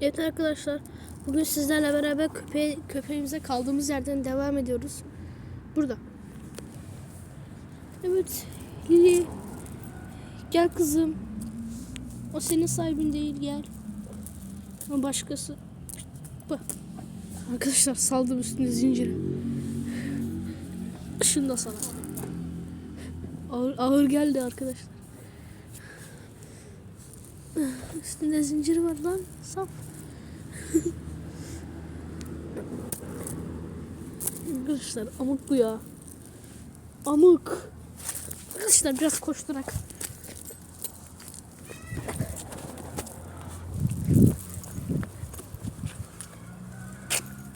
Evet arkadaşlar, bugün sizlerle beraber köpeğe, köpeğimize kaldığımız yerden devam ediyoruz. Burada. Evet, Lili. Gel kızım. O senin sahibin değil, gel. Ama başkası. Bak. Arkadaşlar saldım üstüne zinciri. Şunu da sana. Ağır, ağır geldi arkadaşlar. Üstünde zincir var lan. Sap. Arkadaşlar amık bu ya. Amık. Arkadaşlar biraz koşturak.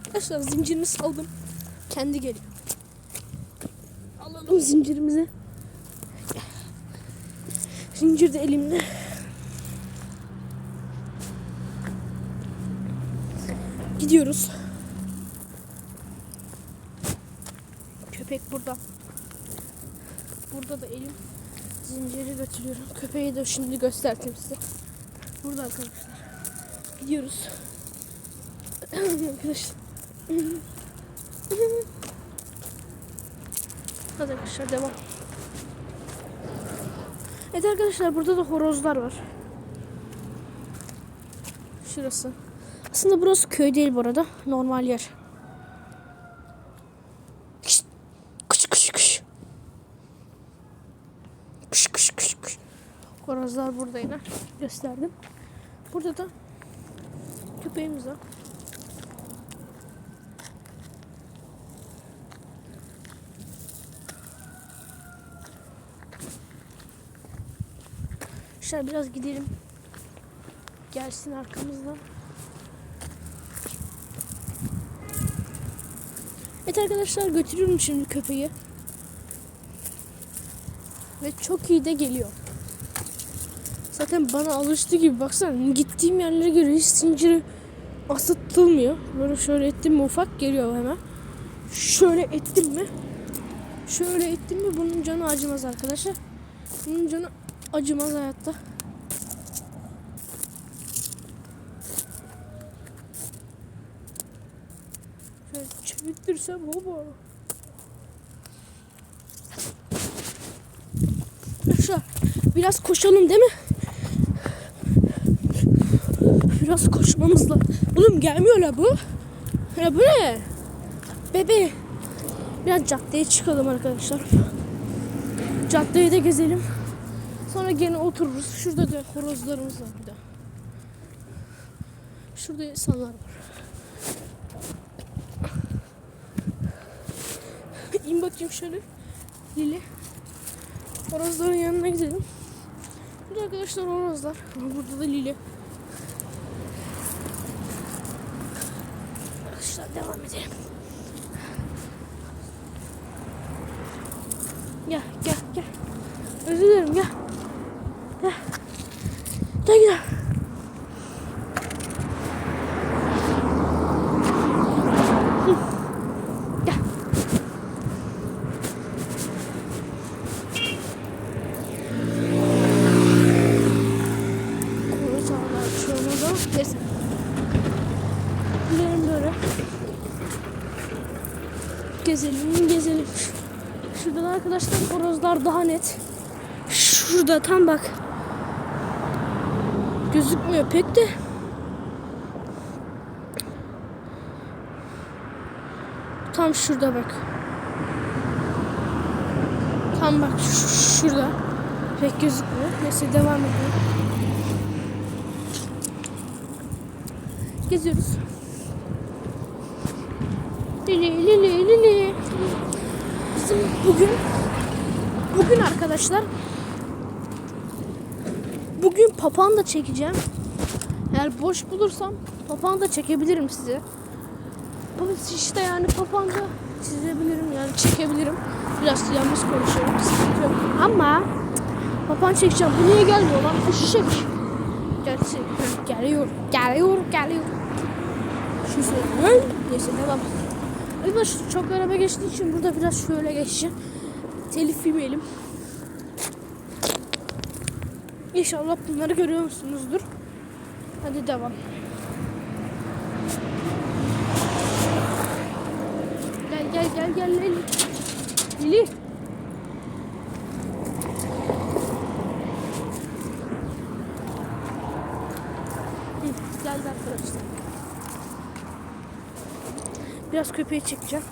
Arkadaşlar zincirini saldım. Kendi geliyor. Alalım zincirimizi. Zincir de elimde. Gidiyoruz. Köpek burada. Burada da elim zinciri götürüyorum. Köpeği de şimdi göstereyim size. Burada arkadaşlar. Gidiyoruz. arkadaşlar. Hadi arkadaşlar devam. Evet arkadaşlar burada da horozlar var. Şurası. Aslında burası köy değil bu arada. Normal yer. Kış kış kış kış. Kış kış kış kış. Horozlar burada yine. Gösterdim. Burada da köpeğimiz var. Şöyle biraz gidelim. Gelsin arkamızdan. Evet arkadaşlar götürüyorum şimdi köpeği. Ve çok iyi de geliyor. Zaten bana alıştı gibi baksana gittiğim yerlere göre hiç zinciri asıtılmıyor. Böyle şöyle ettim mi ufak geliyor hemen. Şöyle ettim mi şöyle ettim mi bunun canı acımaz arkadaşlar. Bunun canı acımaz hayatta. Çevirtirsem baba. Arkadaşlar biraz koşalım değil mi? Biraz koşmamız lazım. Oğlum gelmiyor la bu. Ya bu ne? Bebe. Biraz caddeye çıkalım arkadaşlar. Caddeyi de gezelim. Sonra gene otururuz. Şurada da horozlarımız var bir de. Şurada insanlar var. Bakayım şöyle. Lili. Horozların yanına gidelim. Burada arkadaşlar horozlar. Burada da Lili. Arkadaşlar devam edelim. Gel gel gel. Özür dilerim gel. Gel. Gel gel. Hı. Gel. Kuru sağlar şu anda. Neyse. Gidelim böyle. Gezelim gezelim. Şurada da arkadaşlar horozlar daha net. Şurada tam bak. Gözükmüyor pek de. Tam şurada bak. Tam bak şurada. Pek gözükmüyor. Neyse devam edelim. Geziyoruz. Lili lili lili. Bizim bugün bugün arkadaşlar bugün papağan da çekeceğim. Eğer boş bulursam papağan da çekebilirim size. Bu işte yani papağan da çizebilirim yani çekebilirim. Biraz yalnız konuşuyorum. Ama papağan çekeceğim. Bu niye gelmiyor lan? Eşek. Gerçi geliyor, geliyor, geliyor. Şu söyleyeyim. Neyse devam. Arkadaşlar çok araba geçtiği için burada biraz şöyle geçeceğim. Telif yemeyelim. İnşallah bunları görüyor musunuzdur. Hadi devam. Gel gel gel gel. Lili. Hı, Geldi arkadaşlar. Biraz köpeği çekeceğim.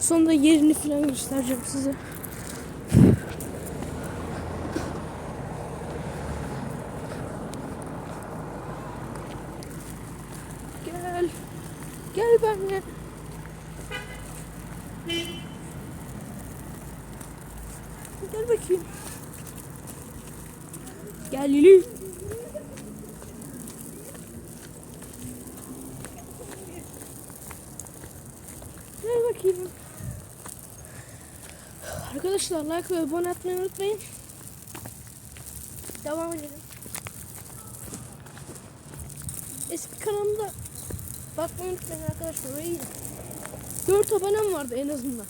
Sonra yerini falan göstereceğim size. Gel. Gel benimle. Gel bakayım. Gel Lili. Gel bakayım. Arkadaşlar like ve abone atmayı unutmayın. Devam edelim. Eski kanalımda bakmayı unutmayın arkadaşlar. O iyiydi. 4 abonem vardı en azından.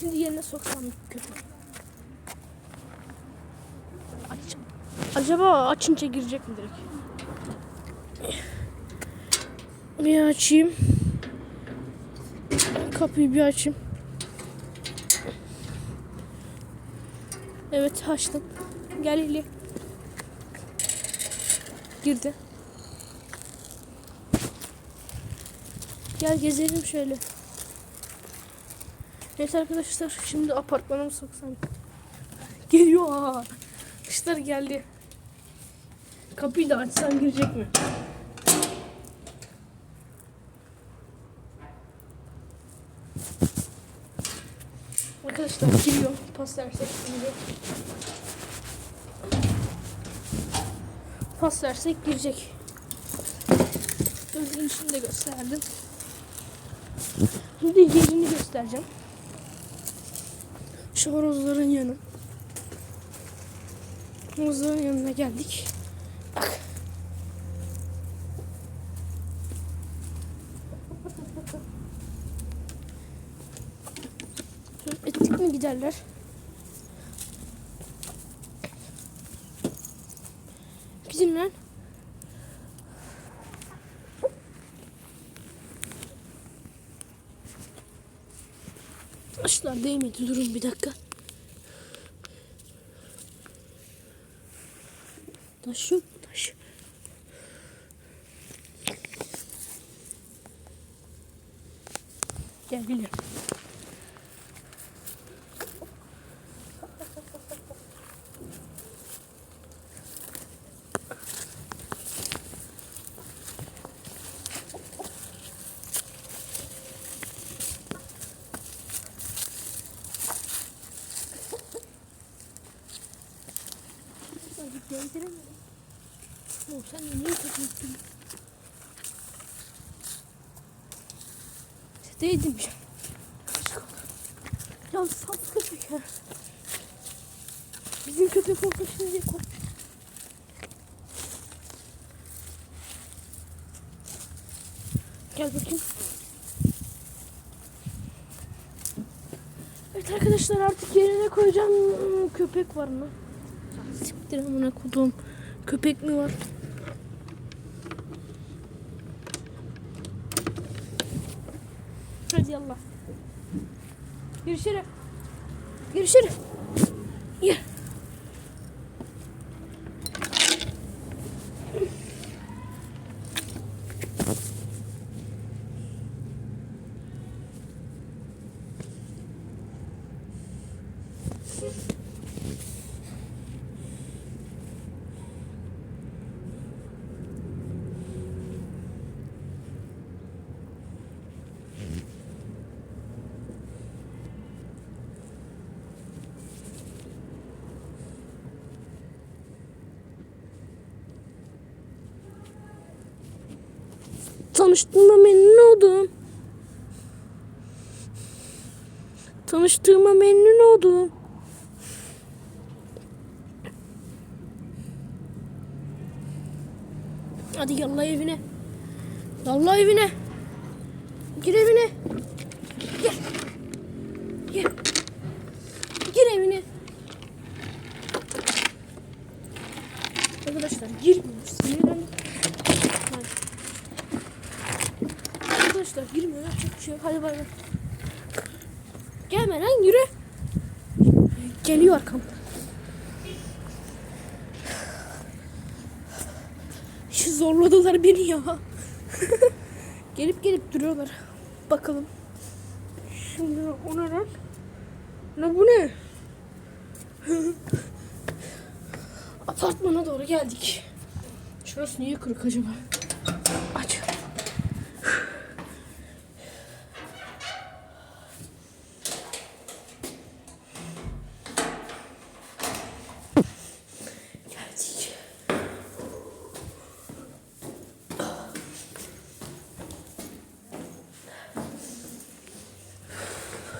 Şimdi yerine soksam kötü. Aç. Acaba açınca girecek mi direkt? Bir açayım. Kapıyı bir açayım. Evet açtım. Gel İli. Girdi. Gel gezelim şöyle. Evet arkadaşlar şimdi apartmana mı soksam? Geliyor ha. Arkadaşlar geldi. Kapıyı da açsam girecek mi? Arkadaşlar giriyor. Pas versek şimdi. Pas versek girecek. Gözün içini de gösterdim. Şimdi yerini göstereceğim. Şu horozların yanı. Horozların yanına geldik. Bak. Ettik mi giderler? Bizim lan. Taşlar değmedi. Durun bir dakika. Taş yok mu taş? Gel geliyorum. Hadi gezdiremedim. Oğlum sen niye takıyorsun? Değdim ya. Ya saf köpek ya. Bizim köpek olsa şimdi koy. Gel bakayım. Evet arkadaşlar artık yerine koyacağım. Köpek var mı? Siktir amına kodum. Köpek mi var? Hadi yallah. Görüşürüz. Görüşürüz. Gel. Tanıştığıma memnun oldum. Tanıştığıma memnun oldum. Hadi yallah evine. Yallah evine. Gir evine. Gel. Gel. Gir evine. Arkadaşlar girmiyor. Sinirlendim. Hadi. Arkadaşlar girmiyor bir şey. Hadi bay bay. Gelme lan yürü. Geliyor arkamda. Şu zorladılar beni ya. gelip gelip duruyorlar. Bakalım. Şimdi o ne lan? Ne bu ne? Apartmana doğru geldik. Şurası niye kırık acaba? Aç. Geldik.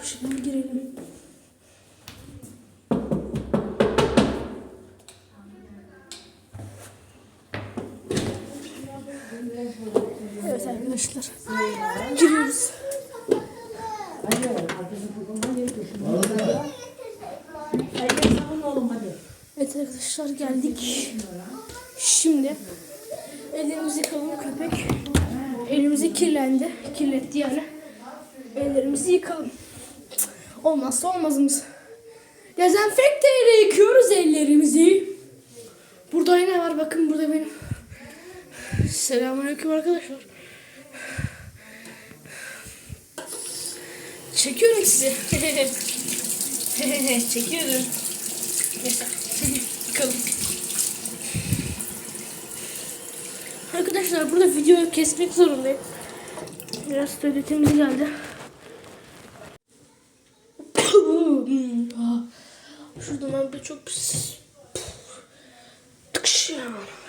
Şimdi girelim. Evet arkadaşlar. Giriyoruz. Evet arkadaşlar geldik. Şimdi ellerimizi yıkalım köpek. Elimizi kirlendi. Kirletti yani. Ellerimizi yıkalım. Olmazsa olmazımız. Dezenfekte ile yıkıyoruz ellerimizi. Burada yine var bakın burada benim. Selamünaleyküm arkadaşlar. Çekiyorum sizi. Çekiyorum. Bakalım. Arkadaşlar burada videoyu kesmek zorundayım. Biraz tuvaletim geldi. Şuradan abi çok pis. Tıkış.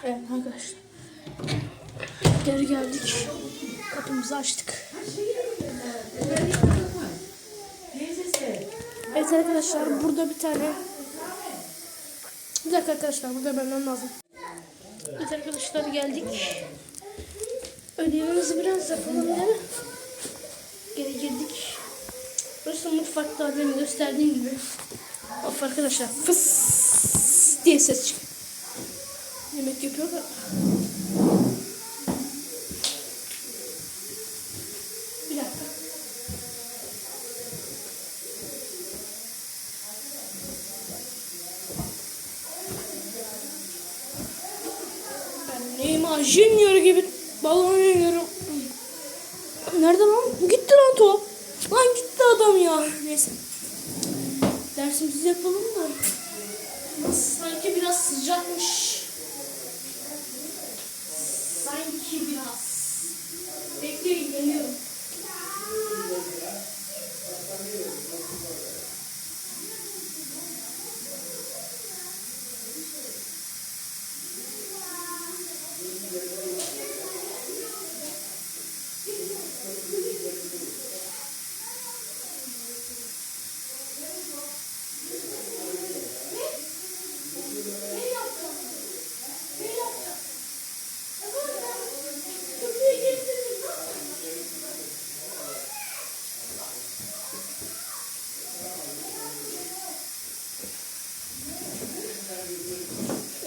Evet arkadaşlar. Geldik. Kapımızı açtık. Evet arkadaşlar burada bir tane bir dakika arkadaşlar burada vermem lazım. Evet arkadaşlar geldik. Ödevimizi biraz yapalım değil mi? Geri girdik. Burası mutfakta benim gösterdiğim gibi. Of arkadaşlar fıs diye ses çıkıyor. Yemek yapıyorlar. Bir dakika. Ben Neymar Junior gibi balon oynuyorum. Nerede lan? Gitti lan top. Lan gitti adam ya. Neyse. Dersimizi yapalım da. Sanki biraz sıcakmış. Sanki biraz. Bekleyin geliyorum.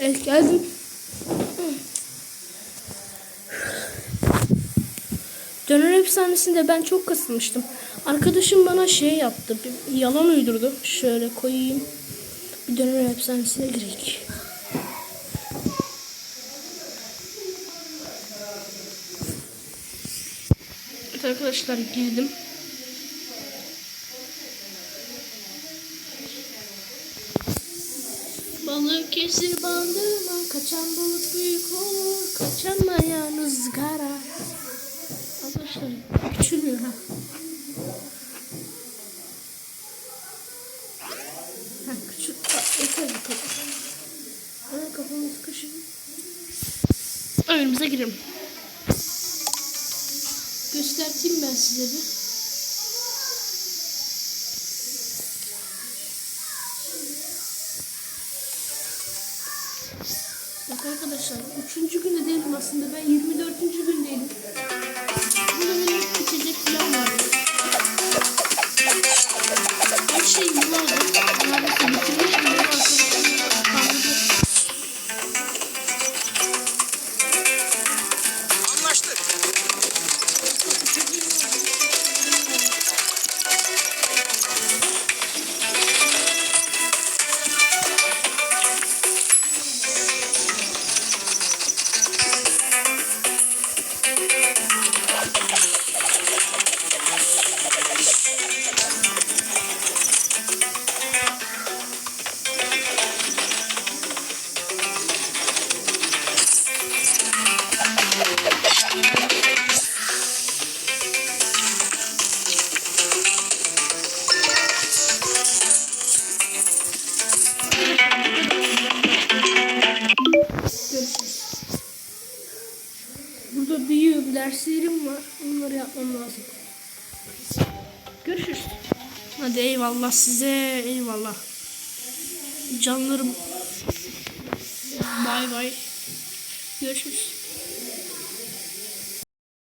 Evet geldim. Döner efsanesinde ben çok kasılmıştım. Arkadaşım bana şey yaptı. Bir yalan uydurdu. Şöyle koyayım. Bir döner efsanesine gireyim. Arkadaşlar girdim. Balık kesir bandırma, kaçan balık büyük olur, kaçamayan ızgara. Arkadaşlar küçülüyor ha. Ha küçük, yeter bu kadar. Ana kafamı sıkışın. Önümüze girelim. Göstereyim ben size bir. Arkadaşlar, üçüncü günde değilim aslında. Ben 24. gündeydim. Burada benim içecek falan vardı. Her şeyim vardı. Hadi eyvallah size, eyvallah. Canlarım. Bay bay. Görüşürüz.